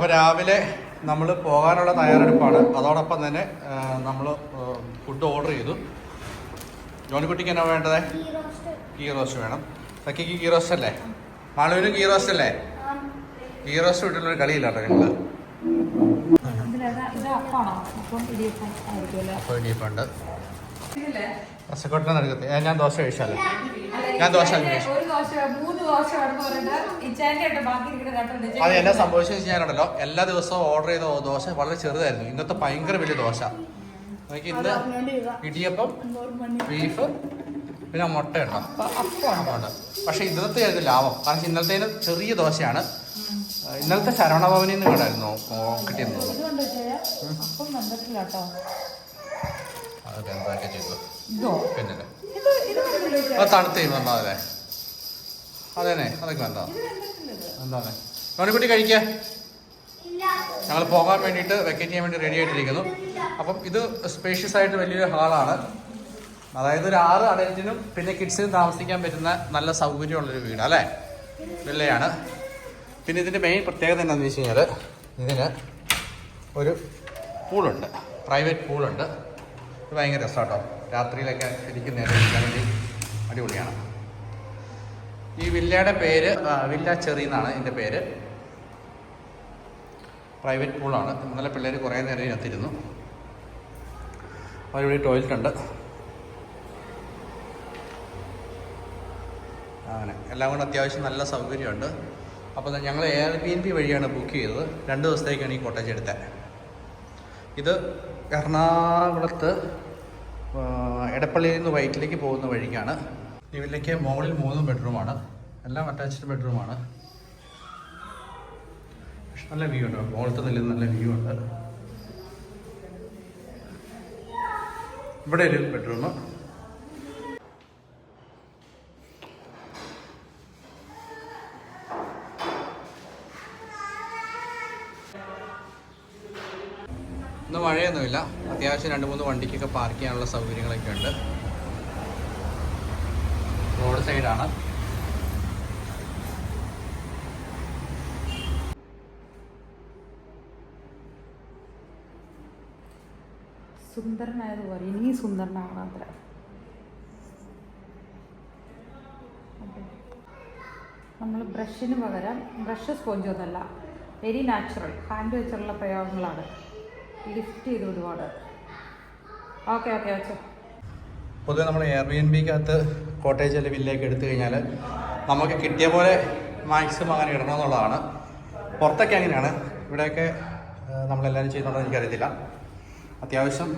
അപ്പോൾ രാവിലെ നമ്മൾ പോകാനുള്ള തയ്യാറെടുപ്പാണ്. അതോടൊപ്പം തന്നെ നമ്മൾ ഫുഡ് ഓർഡർ ചെയ്തു. ജോണിക്കുട്ടിക്ക് എന്നാ വേണ്ടത്? ഗീ റോസ്റ്റ് വേണം. സക്കിക്ക് ഗീ റോസ്റ്റ് അല്ലേ? മാളൂരും ഗീ റോസ്റ്റ് അല്ലേ? ഗീ റോസ്റ്റ് വീട്ടിലൊരു കളിയില്ല കേട്ടോ ഞങ്ങൾ ഇത് അപ്പാണോ അപ്പം ഇടിയപ്പം ആയിരിക്കുമല്ലോ അപ്പോൾ ഇനിയിപ്പുണ്ട് പച്ചക്കോട്ടിനെ നടക്കത്തെ ഏ, ഞാൻ ദോശ കഴിച്ചാലേ? ഞാൻ ദോശ കഴിച്ചു. മൂന്ന് പറഞ്ഞിട്ട് ഇച്ചാന്റെ ആയിട്ട് ബാക്കി ഇരിക്കുന്ന കേട്ടോ അത് എന്നാ സംഭവിച്ചു വെച്ചാലുണ്ടല്ലോ എല്ലാ ദിവസവും ഓർഡർ ചെയ്ത ദോശ വളരെ ചെറുതായിരുന്നു. ഇന്നത്തെ ഭയങ്കര വലിയ ദോശ. എനിക്ക് ഇന്ന് ഇടിയപ്പം ബീഫ് പിന്നെ മുട്ട ഉണ്ടോ ഉണ്ട് പക്ഷെ ഇന്നത്തെ ആയിരുന്നു ലാഭം. കാരണം ഇന്നലത്തേന് ചെറിയ ദോശയാണ്. ഇന്നലത്തെ ശരവണഭവനിൽ നിന്ന് കണ്ടായിരുന്നു. കിട്ടിയെന്ന് തോന്നുന്നു അതൊക്കെ എന്തൊക്കെ ചെയ്തു ഇതോ? പിന്നെ ഇത് ഇത് കണ്ടില്ല അത് തണുത്ത് ചെയ്യുന്നുണ്ടോ അതെ അതേനെ അതൊക്കെ വേണ്ട എന്താണ്? നോണിക്കുട്ടി കഴിക്കുക ഞങ്ങൾ പോകാൻ വേണ്ടിയിട്ട് വെക്കേറ്റ് ചെയ്യാൻ വേണ്ടി റെഡി ആയിട്ടിരിക്കുന്നു. അപ്പം ഇത് സ്പേഷ്യസ് ആയിട്ട് വലിയൊരു ഹാളാണ് അതായത് ഒരു ആറ് അഡൽറ്റിനും പിന്നെ കിഡ്സിനും താമസിക്കാൻ പറ്റുന്ന നല്ല സൗകര്യമുള്ളൊരു വീട് അല്ലേ? വില്ലയാണ് പിന്നെ ഇതിന്റെ മെയിൻ പ്രത്യേകത എന്താണെന്ന് വെച്ച് കഴിഞ്ഞാൽ ഇതിന് ഒരു പൂളുണ്ട് പ്രൈവറ്റ് പൂളുണ്ട് ഇത് ഭയങ്കര രസമാട്ടോ രാത്രിയിലൊക്കെ ശരിക്കും നേരെ ഇരിക്കാൻ വേണ്ടി അടിപൊളിയാണ്. ഈ വില്ലയുടെ പേര് വില്ല ചെറി എന്നാണ് ഇതിന്റെ പേര്. പ്രൈവറ്റ് പൂളാണ് ഇന്നലെ പിള്ളേർ കുറേ നേരം ഇതിനകത്തിരുന്നു. അവരിവിടെ ടോയ്ലറ്റ് ഉണ്ട്. അങ്ങനെ. എല്ലാം കൊണ്ട് അത്യാവശ്യം നല്ല സൗകര്യമുണ്ട്. അപ്പോൾ ഞങ്ങൾ എയർ ബി എൻ പി വഴിയാണ് ബുക്ക് ചെയ്തത്. രണ്ട് ദിവസത്തേക്കാണ് ഈ കോട്ടേജ് എടുത്തത് ഇത് എറണാകുളത്ത് എടപ്പള്ളിയിൽ നിന്ന് വൈറ്റിലേക്ക് പോകുന്ന വഴിക്കാണ്. ഈ വില്ലയ്ക്ക് മുകളിൽ മൂന്ന് ബെഡ്റൂമാണ്. എല്ലാം അറ്റാച്ച്ഡ് ബെഡ്റൂമാണ്. നല്ല വ്യൂ ഉണ്ട്. മുകളിലത്തെ നില നല്ല വ്യൂ ഉണ്ട്. ഇവിടെ ഒരു ബെഡ്റൂം. ഇന്ന് മഴയൊന്നുമില്ല. അത്യാവശ്യം രണ്ട് മൂന്ന് വണ്ടിക്കൊക്കെ പാർക്ക് ചെയ്യാനുള്ള സൗകര്യങ്ങളൊക്കെ ഉണ്ട്. റോഡ് സൈഡാണ്. സുന്ദരനായതുപോലെ ഇനി സുന്ദരനാണ് അത്ര. നമ്മൾ ബ്രഷിന് പകരം ബ്രഷ് സ്പോഞ്ച് ഒന്നല്ല വെരി നാച്ചുറൽ ഹാൻഡ് വെച്ചുള്ള പ്രയോഗങ്ങളാണ്. ലിഫ്റ്റ് ചെയ്ത് ഒരുപാട് ഓക്കെ ഓക്കെ വെച്ചോ പൊതുവെ നമ്മൾ എയർ ബി എൻ ബിക്കകത്ത് കോട്ടേജ് അല്ലെങ്കിൽ വില്ലേക്ക് എടുത്തു കഴിഞ്ഞാൽ നമുക്ക് കിട്ടിയ പോലെ മാക്സിമം അങ്ങനെ ഇടണം ഇടണമെന്നുള്ളതാണ്. പുറത്തൊക്കെ അങ്ങനെയാണ്. ഇവിടെയൊക്കെ നമ്മളെല്ലാവരും ചെയ്യുന്നുണ്ടോ എനിക്കറിയത്തില്ല. അത്യാവശ്യം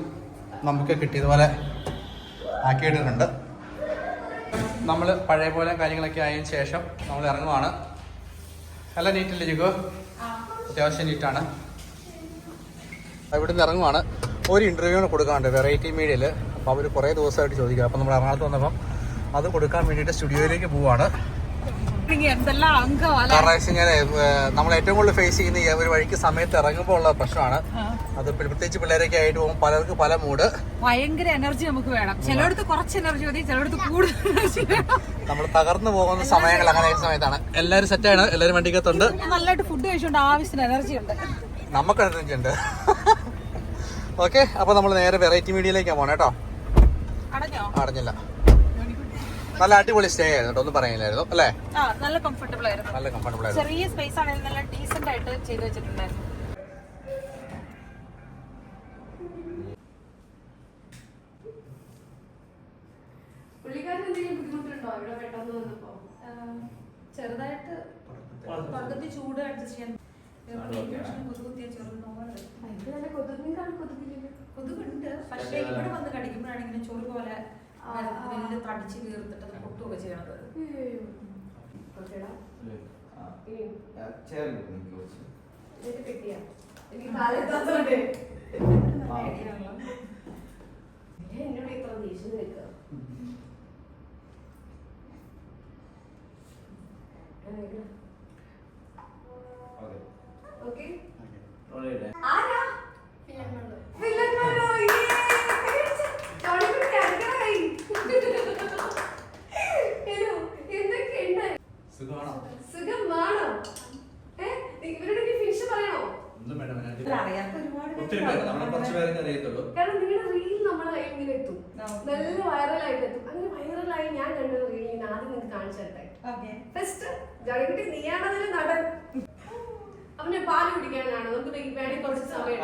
നമുക്ക് കിട്ടിയതുപോലെ ആക്കിയിട്ടിട്ടുണ്ട് നമ്മൾ പഴയ പോലെ കാര്യങ്ങളൊക്കെ ആയതിനു ശേഷം നമ്മൾ ഇറങ്ങുവാണ്. നല്ല നീറ്റല്ലേ ജിഗോ? അത്യാവശ്യം നീറ്റാണ്. ഇവിടുന്ന് ഇറങ്ങുവാണ്. ഒരു ഇന്റർവ്യൂവിന് കൊടുക്കാറുണ്ട് വെറൈറ്റി മീഡിയയിൽ അപ്പോൾ അവർ കുറേ ദിവസമായിട്ട് ചോദിക്കുക അപ്പോൾ നമ്മൾ എറണാകുളത്ത് വന്നപ്പം അത് കൊടുക്കാൻ വേണ്ടിയിട്ട് സ്റ്റുഡിയോയിലേക്ക് പോവാണ്. നമ്മൾ ഏറ്റവും കൂടുതൽ ഫേസ് ചെയ്യുന്ന ഈ ഒരു വഴിക്ക് സമയത്ത് ഇറങ്ങുമ്പോൾ ഉള്ള പ്രശ്നമാണ്. അത് പ്രത്യേകിച്ച് പിള്ളേരൊക്കെ ആയിട്ട് പോകുമ്പോൾ പലർക്ക് പല മൂഡ് ഭയങ്കര എനർജി നമുക്ക് വേണം. ചിലയിടത്ത് കുറച്ച് എനർജി മതി ചിലയിടത്ത് കൂടുതൽ നമ്മൾ തകർന്നു പോകുന്ന സമയങ്ങൾ അങ്ങനെ സമയത്താണ്. എല്ലാവരും സെറ്റാണ് എല്ലാവരും വണ്ടിക്കകത്തുണ്ട് നല്ലതായിട്ട് ഫുഡ് കഴിച്ചുകൊണ്ട് ആവശ്യത്തിന് എനർജി ഉണ്ട്. നമുക്ക് എനർജി ഉണ്ട്. ഓക്കെ അപ്പൊ നമ്മൾ നേരെ വെറൈറ്റി മീഡിയയിലേക്കാണ് പോണേട്ടോ അടഞ്ഞോ? അടഞ്ഞില്ല. നല്ല അടിപൊളി സ്റ്റേ ആയിരുന്നു കേട്ടോ ഒന്നും പറയാനില്ലായിരുന്നു അല്ലേ? നല്ല കംഫർട്ടബിൾ ആയിരുന്നു. നല്ല കംഫർട്ടബിൾ ആയിരുന്നു. ചെറിയ സ്പേസ് ആണെങ്കിൽ നല്ല ഡീസന്റ് ആയിട്ട് ചെയ്തു വെച്ചിട്ടുണ്ടായിരുന്നു. ചെറുതായിട്ട് പകുതി ചൂട് അഡ്ജസ്റ്റ് ചെയ്യാൻ കൊതുകുത്തിയ ചെറുത് കൊതുകില്ല കൊതുകുണ്ട് പക്ഷേ ഇവിടെ വന്ന് കടിക്കുമ്പോഴാണെങ്കിലും ചൊറി പോലെ വലിയ തടിച്ച് വീർത്തിട്ട് അത് പൊട്ടുകയൊക്കെ ചെയ്യണത്. എന്നോട് ഇത്ര ദേഷ്യം നിൽക്കുക അറിയാത്ത ഒരുപാട് ഒത്തിരി പേര് നമ്മൾ കുറച്ച് പേരൊക്കെ അറിയത്തുള്ളൂ. കാരണം നിങ്ങളുടെ റീൽ നമ്മളെ കയ്യിൽ ഇങ്ങനെ എത്തും നല്ല വൈറലായിട്ട് എത്തും അങ്ങനെ വൈറലായി ഞാൻ കണ്ട റീൽ ഞാൻ ആദ്യം നിങ്ങൾക്ക് കാണിച്ചു തരട്ടെ. ഫസ്റ്റ് നീയാണതിൽ നടൻ. അവന് പാൽ കുടിക്കാനാണ്. നമുക്ക് വേണമെങ്കിൽ കുറച്ച് സമയം.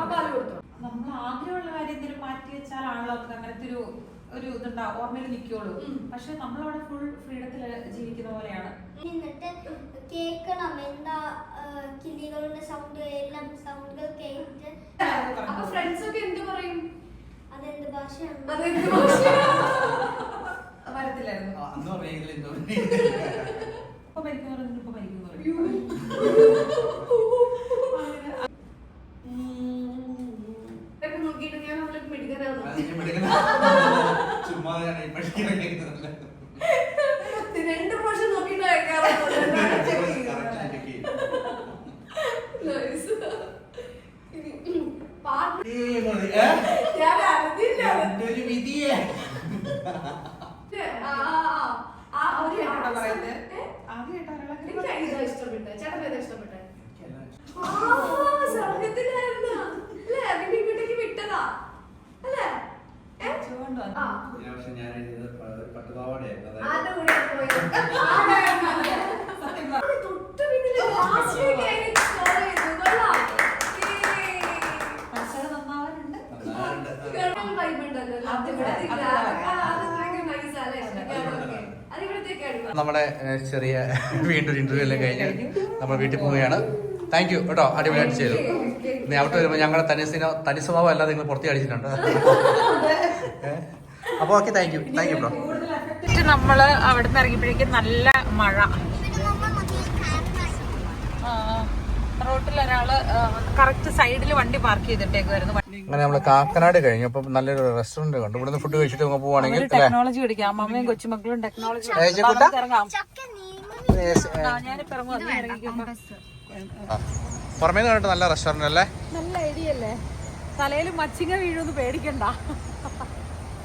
ആ പാൽ കൊടുത്തു. നമ്മൾ ആഗ്രഹമുള്ള കാര്യം എന്തെങ്കിലും മാറ്റി വെച്ചാലാണല്ലോ അങ്ങനത്തെ ഒരു ഒരു ഇതുണ്ടാവും ഓർമ്മയിൽ നിൽക്കുള്ളൂ പക്ഷെ നമ്മളവിടെ ഫുൾ ഫ്രീഡത്തിൽ ജീവിക്കുന്ന പോലെയാണ്. കേൾക്കണം എന്താ കിളികളുടെ സൗണ്ട് എല്ലാം സൗണ്ടുകൾ കേട്ട്. അപ്പൊ ഫ്രണ്ട്സ് ഒക്കെ എന്ത് പറയും? അതെന്ത് ഭാഷയാണ്? അതെന്ത്? വരത്തില്ലായിരുന്നു. അന്ന് എന്തോ ഇപ്പൊ മരിക്കുന്നു പറഞ്ഞു ഇപ്പൊ മരിക്കുന്നു ഇതൊക്കെ നോക്കിയിട്ട് ഞാൻ മിടുക്കനാണ് ചുമ്മാ പഠിക്കുന്ന രണ്ട് പ്രാവശ്യം നോക്കിയിട്ട് അയക്കാറുണ്ട് Nice. ഇനി, പാട്ട് ഞാൻ അറിഞ്ഞില്ല ഒരു വിധിയേ ആ, ആ, ആ. ആ, ഒരു ആദ്യമായിട്ടാണോ accent. പറയുന്നത്? ഏ? ആദ്യമായിട്ടാണ് ഒരാളെ എനിക്ക് ഇതാ ഇഷ്ടപ്പെട്ടെ. ചേട്ടന് ഏതാ ഇഷ്ടപ്പെട്ടെ? ആ, സ്വർഗത്തിലായിരുന്നോ? അല്ലേ? പിന്നെ ഇങ്ങോട്ടേക്ക് വിട്ടതാ. അല്ലേ? ഏ? ചോണ്ട് ആ. ഈ വർഷം ഞാൻ എഴുതിയത് പട്ടുപാവാടയായിരുന്നു ആരുടെ അതായത് കൂടെയാ പോയത്? ആരായിരുന്നു? അത് തൊട്ട് പിന്നിൽ last week ആയിരുന്നു score ചെയ്തത്. കൊള്ളാം. ഏയ്. മനുഷ്യർ നന്നാവാനുണ്ട് നന്നായിട്ടുണ്ട്. കേരളം vibe ഉണ്ടല്ലോ. അത് ഇവിടെ, അത് അത് ആ, ഇവിടെ. ആ, അത് ഭയങ്കര nice ആ, അല്ലേ? ഓക്കേ. അത് ഇവിടത്തേക്കാണ് നമ്മുടെ ഏഹ്, ചെറിയ വീണ്ടും ഇന്റർവ്യൂ എല്ലാം കഴിഞ്ഞ് നമ്മൾ വീട്ടിൽ പോവുകയാണ്. താങ്ക് യു കേട്ടോ അടിപൊളിയായിട്ട് ചെയ്തു. നീ അവിടെ വരുമ്പോൾ ഞങ്ങളുടെ തനിസിനോ തനി സ്വഭാവം അല്ലാതെ നിങ്ങൾ പുറത്തി അടിച്ചിട്ടുണ്ട് അപ്പോൾ okay thank you thank you bro നമ്മൾ അവിടെ നിന്ന് ഇറങ്ങിയപ്പോഴേക്കും നല്ല മഴ പിന്നെ നമ്മൾ മതിയെ കാരണമായി റോട്ടിൽ ഒരാൾ കറക്റ്റ് സൈഡിൽ വണ്ടി പാർക്ക് ചെയ്തിട്ടേക്കുമായിരുന്നു അങ്ങനെ നമ്മൾ കാക്കനാട് കഴിഞ്ഞു. അപ്പൊ നല്ലൊരു റെസ്റ്റോറന്റ് കണ്ടു. ഇവിടുന്ന് ഫുഡ് കഴിച്ചിട്ട് നമുക്ക് പോവാണെങ്കിൽ അല്ലേ? ടെക്നോളജി പഠിക്കാം. അമ്മമ്മയും കൊച്ചുമക്കളും ടെക്നോളജി? ഇറങ്ങാം. ഞാനിപ്പോ. പുറമേ കണ്ടിട്ട് നല്ല റെസ്റ്റോറന്റ് അല്ലേ? നല്ല ഐഡിയ അല്ലേ? തലയിൽ മച്ചിങ്ങ വീഴുമെന്ന് പേടിക്കണ്ട.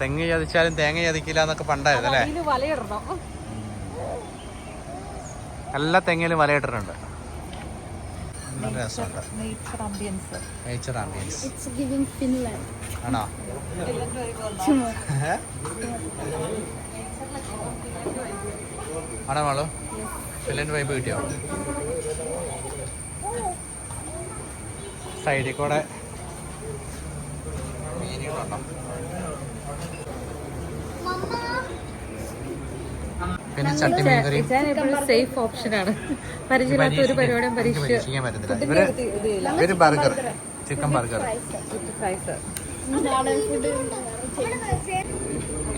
തെങ്ങ് ചതിച്ചാലും തേങ്ങ ചതിക്കില്ല എന്നൊക്കെ പണ്ടായിരുന്നു അല്ലേ? വലയിടണം. എല്ലാ തെങ്ങിലും വലയിട്ടിട്ടുണ്ട്. നേച്ചർ ആംബിയൻസ് ആണോ? ആണോ മാളു? ഫിലിന്റെ വൈബ് കിട്ടിയോ? സൈഡിൽ കൂടെ മീനുകളുണ്ടോ? മമ്മ പിന്നെ ചട്ടി മീൻ കറി സേഫ് ഓപ്ഷനാണ്. പരിചയമില്ലാത്ത ഒരു പരിപാടിയും പരീക്ഷിക്കാൻ പറ്റത്തില്ല. ഇവർ ഇവർ ബർഗർ ചിക്കൻ ബർഗർ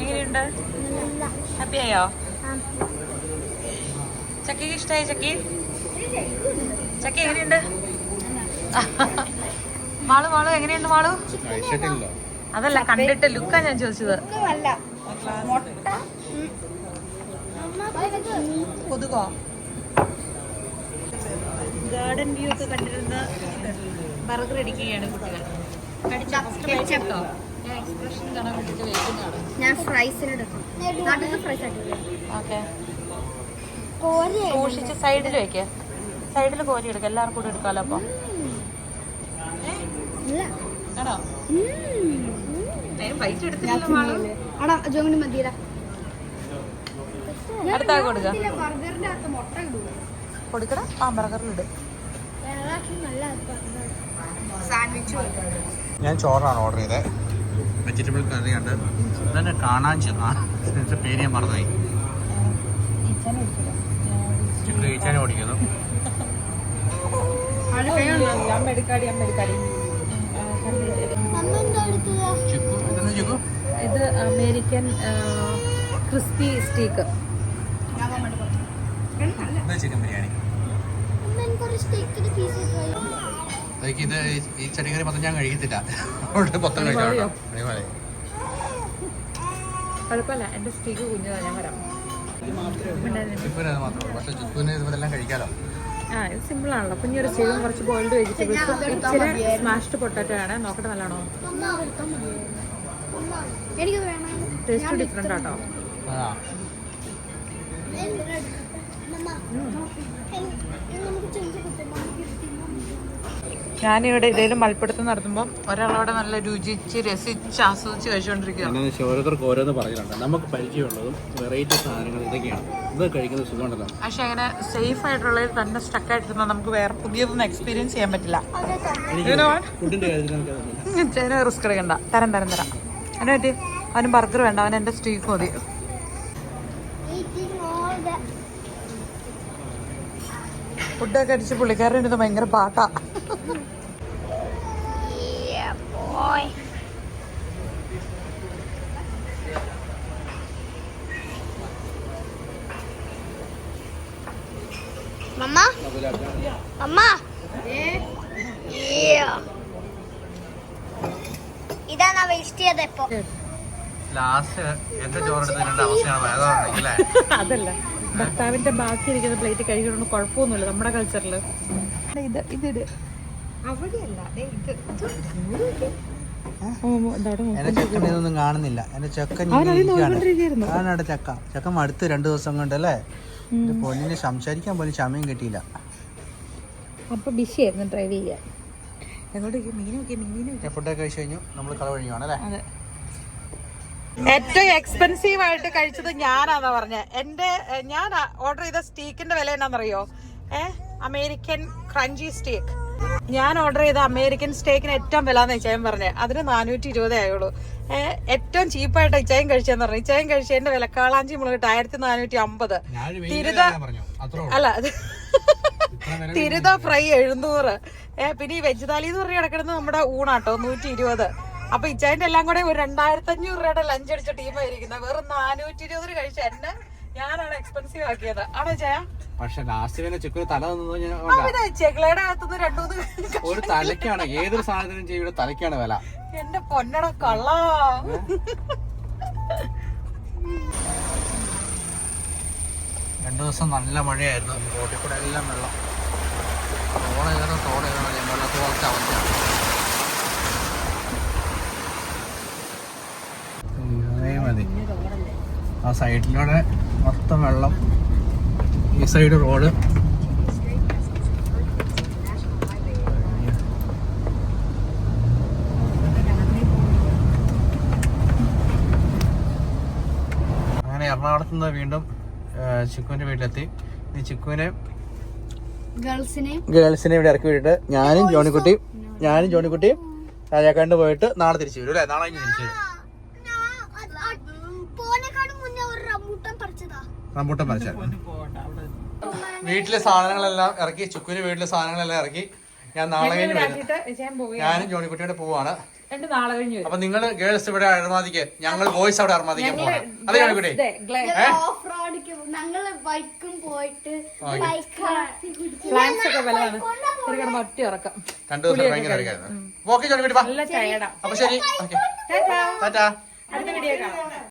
എങ്ങനെയുണ്ട്? ഹാപ്പി ആയോ? ചക്കയ്ക്ക് ഇഷ്ടമായി ചക്കി? ചക്ക എങ്ങനെയുണ്ട്? മാളു മാളു എങ്ങനെയുണ്ട് മാളു? അതല്ല കണ്ടിട്ട് ലുക്കാ ഞാൻ ചോദിച്ചത്. കൊതുകോ? ഗാർഡൻ വ്യൂ ഒക്കെ കണ്ടിരുന്ന ബർഗർ അടിക്കുകയാണ് കുട്ടികൾ എക്സ്പ്രഷൻ കാണാൻ വേണ്ടിട്ട് വെയിറ്റിംഗാണ് ഞാൻ ഫ്രൈസിനെടുക്കും ഫ്രൈസ് ഓക്കെ. സൂക്ഷിച്ച് സൈഡിൽ വെക്കേ. സൈഡിൽ കോരി എടുക്കാം. എല്ലാവർക്കും കൂടെ എടുക്കാമല്ലോ അപ്പോൾ ഇല്ല. ആണോ? പൈസ എടുത്തില്ലല്ലോ അടാ ജോങ്ങിന് മതിയടാ. അടുത്ത കൊടുക്കാം. സാൻഡ്വിച്ച് ഞാൻ ചോറാണ് ഓർഡർ ചെയ്തത് വെജിറ്റബിൾ കറി ഉണ്ട്. ഇതന്നെ കാണാൻ പേര് ഞാൻ മറന്നുപോയി. ചിക്കൻ കഴിച്ചാനും ഓടിക്കുന്നു. ഇത് American crispy steak. Chicken biryani. അതൊക്കെ ഇത് ഈ- ചെടിക്കറി മൊത്തം ഞാൻ കഴിക്കത്തില്ല. അതുകൊണ്ട് മൊത്തം കഴിക്കാം കുഴപ്പമില്ല. എന്റെ സ്റ്റീക്ക് കുഞ്ഞതാണ് ഞാൻ വരാം. പക്ഷേ ചിക്കുവിന് ഇതെല്ലാം കഴിക്കാലോ? ആ ഇത് സിമ്പിൾ ആണല്ലോ. കുഞ്ഞൊരു കുറച്ച് ബോയിൽഡ് വെജിറ്റബിൾസ് ഇച്ചിരി സ്മാഷ്ഡ് പൊട്ടാറ്റോ ആണ്. നോക്കട്ടെ നല്ലതാണോ ടേസ്റ്റ് ഡിഫറെന്റ് ആട്ടോ ആ നമുക്ക് ചെഞ്ച് കിട്ടും ഞാനിവിടെ ഇതേലും മൽപ്പിടുത്തം നടത്തുമ്പോൾ ഒരാളോടെ നല്ല രുചിച്ച് രസിച്ച് ആസ്വദിച്ച് കഴിച്ചുകൊണ്ടിരിക്കുകയാണ്. ഓരോരുത്തർക്ക് ഓരോന്ന് പറഞ്ഞിട്ടുണ്ട് നമുക്ക് പരിചയമുള്ളതും വെറൈറ്റി സാധനങ്ങൾ ഇതൊക്കെയാണ്. ഇത് കഴിക്കുന്നത് സുഖമുണ്ടല്ലോ. പക്ഷെ അങ്ങനെ സേഫ് ആയിട്ടുള്ളതിൽ തന്നെ സ്റ്റക്ക് ആയിട്ടിരുന്നാൽ നമുക്ക് വേറെ പുതിയതൊന്നും എക്സ്പീരിയൻസ് ചെയ്യാൻ പറ്റില്ല. ഫുഡിന്റെ റിസ്ക് എടുക്കണ്ട. തരം തരം തരാം. അതിനെ പറ്റി അവന് ബർഗർ വേണ്ട അവൻ എന്റെ സ്റ്റീക്ക് മതി. ഫുഡൊക്കെ അടിച്ച് പുള്ളിക്കാരൻ ഭയങ്കര പാട്ടാ. Mama? Mama? ഇതാണ് വേസ്റ്റ് ചെയ്തത് ഇപ്പൊ ലാസ്റ്റ് എന്റെ ചോറെടുത്ത് രണ്ട് അവസ്ഥയാണ് അതല്ല ഭർത്താവിന്റെ ബാക്കി ഇരിക്കുന്ന പ്ലേറ്റ് കഴിക്കണമെന്ന് കുഴപ്പമൊന്നുമില്ല നമ്മുടെ കൾച്ചറിൽ ഇത് ഇതിട് ഇതൊന്നും കാണുന്നില്ല. എന്റെ ചെക്കൻ കാണാടെ ചക്ക. ചക്ക അടുത്ത് രണ്ടു ദിവസം കൊണ്ട് അല്ലേ? പൊന്നിന് സംസാരിക്കാൻ പോലും സമയം കിട്ടിയില്ല. അപ്പൊ ബിസിയായിരുന്നു ഡ്രൈവ് ചെയ്യാൻ. എങ്ങോട്ടേക്ക്? മീനൊക്കെ മീനൊക്കെ. ഫുഡൊക്കെ കഴിച്ചു കഴിഞ്ഞു. നമ്മൾ കള കഴിഞ്ഞു അല്ലേ? ഏറ്റവും എക്സ്പെൻസീവ് ആയിട്ട് കഴിച്ചത് ഞാനാന്നാ പറഞ്ഞ. എന്റെ ഞാൻ ഓർഡർ ചെയ്ത സ്റ്റീക്കിന്റെ വില എന്നാന്നറിയോ? ഏ അമേരിക്കൻ ക്രഞ്ചി സ്റ്റീക്ക് ഞാൻ ഓർഡർ ചെയ്ത അമേരിക്കൻ സ്റ്റേക്കിന് ഏറ്റവും വില എന്ന് ഇച്ചായം പറഞ്ഞേ. അതിന് നാനൂറ്റി ഇരുപതേ ആയുള്ളൂ ഏറ്റവും ചീപ്പായിട്ട് ഇച്ചായം കഴിച്ചെന്ന് പറഞ്ഞു. ഇച്ചായം കഴിച്ചതിന്റെ വില. കാളാഞ്ചി മുളകിട്ട് ആയിരത്തി നാനൂറ്റി അമ്പത് തിരുത അല്ല തിരുത ഫ്രൈ എഴുന്നൂറ്. പിന്നെ ഈ വെജ് താലി എന്ന് പറഞ്ഞ് കിടക്കുന്നത് നമ്മുടെ ഊണാട്ടോ നൂറ്റി ഇരുപത് അപ്പൊ ഇച്ചായന്റെ എല്ലാം കൂടെ ഒരു രണ്ടായിരത്തി അഞ്ഞൂറ് രൂപയുടെ ലഞ്ച് അടിച്ച ടീമായിരിക്കുന്നത് വെറും നാനൂറ്റി ഇരുപത് കഴിച്ച. എന്നെ ഞാനാണ് എക്സ്പെൻസീവ് ആക്കിയത്. ആണോ ചായ പക്ഷെ ലാസ്റ്റ് പിന്നെ ചെക്കു തല ചെക്കളയുടെ അകത്തുനിന്ന് രണ്ടുമൂന്ന് ഒരു തലക്കാണ് ഏതൊരു സാധനത്തിനും ചെയ്യുടെ തലക്കാണ് വില. എന്റെ പൊന്നട കള്ള. രണ്ടു ദിവസം നല്ല മഴയായിരുന്നു. റോഡിൽ കൂടെ എല്ലാം വെള്ളം. തോടേതോ തോടേതോ വെള്ളത്ത് കുറച്ച് അവസ്ഥയാണ് ഇതേ മതി ആ സൈഡിലൂടെ മൊത്തം വെള്ളം ഈ സൈഡ് റോഡ്. അങ്ങനെ എറണാകുളത്ത് നിന്ന് വീണ്ടും ചിക്കുവിന്റെ വീട്ടിലെത്തി. ഈ ചിക്കുവിനെ ഗേൾസിനെ ഇവിടെ ഇറക്കി വിട്ടിട്ട് ഞാനും ജോണിക്കുട്ടിയും ഞാനും ജോണിക്കുട്ടിയും രാജാക്കാണ്ട് പോയിട്ട് നാളെ തിരിച്ചു വരും അല്ലേ? നാളെ തിരിച്ചു വരും പോനേക്കാളും മുന്നേ ഒരു റംബൂട്ടാൻ പറിച്ചതാ റംബൂട്ടൻ പറിച്ചാൽ. വീട്ടിലെ സാധനങ്ങളെല്ലാം ഇറക്കി ചുക്കുവിന്റെ വീട്ടിലെ സാധനങ്ങളെല്ലാം ഇറക്കി. ഞാൻ നാളെ കഴിഞ്ഞ് ഞാനും ജോണിക്കുട്ടിയുടെ പോവാണ് അപ്പൊ നിങ്ങൾ ഗേൾസ് ഇവിടെ അർമാദിക്ക് ഞങ്ങൾ ബോയ്സ് അവിടെ അർമാദിക്കാൻ പോകണം അതെ ജോണിക്കുട്ടി? ഓഫ് രണ്ടു ദിവസം ഭയങ്കര തിരക്കായിരുന്നു. ഓക്കെ ജോണിക്കുട്ടി വാ. നല്ല ടയർഡാ അപ്പൊ ശരി. ഓക്കെ. ടാറ്റാ. അടുത്ത വീഡിയോ കാണാം.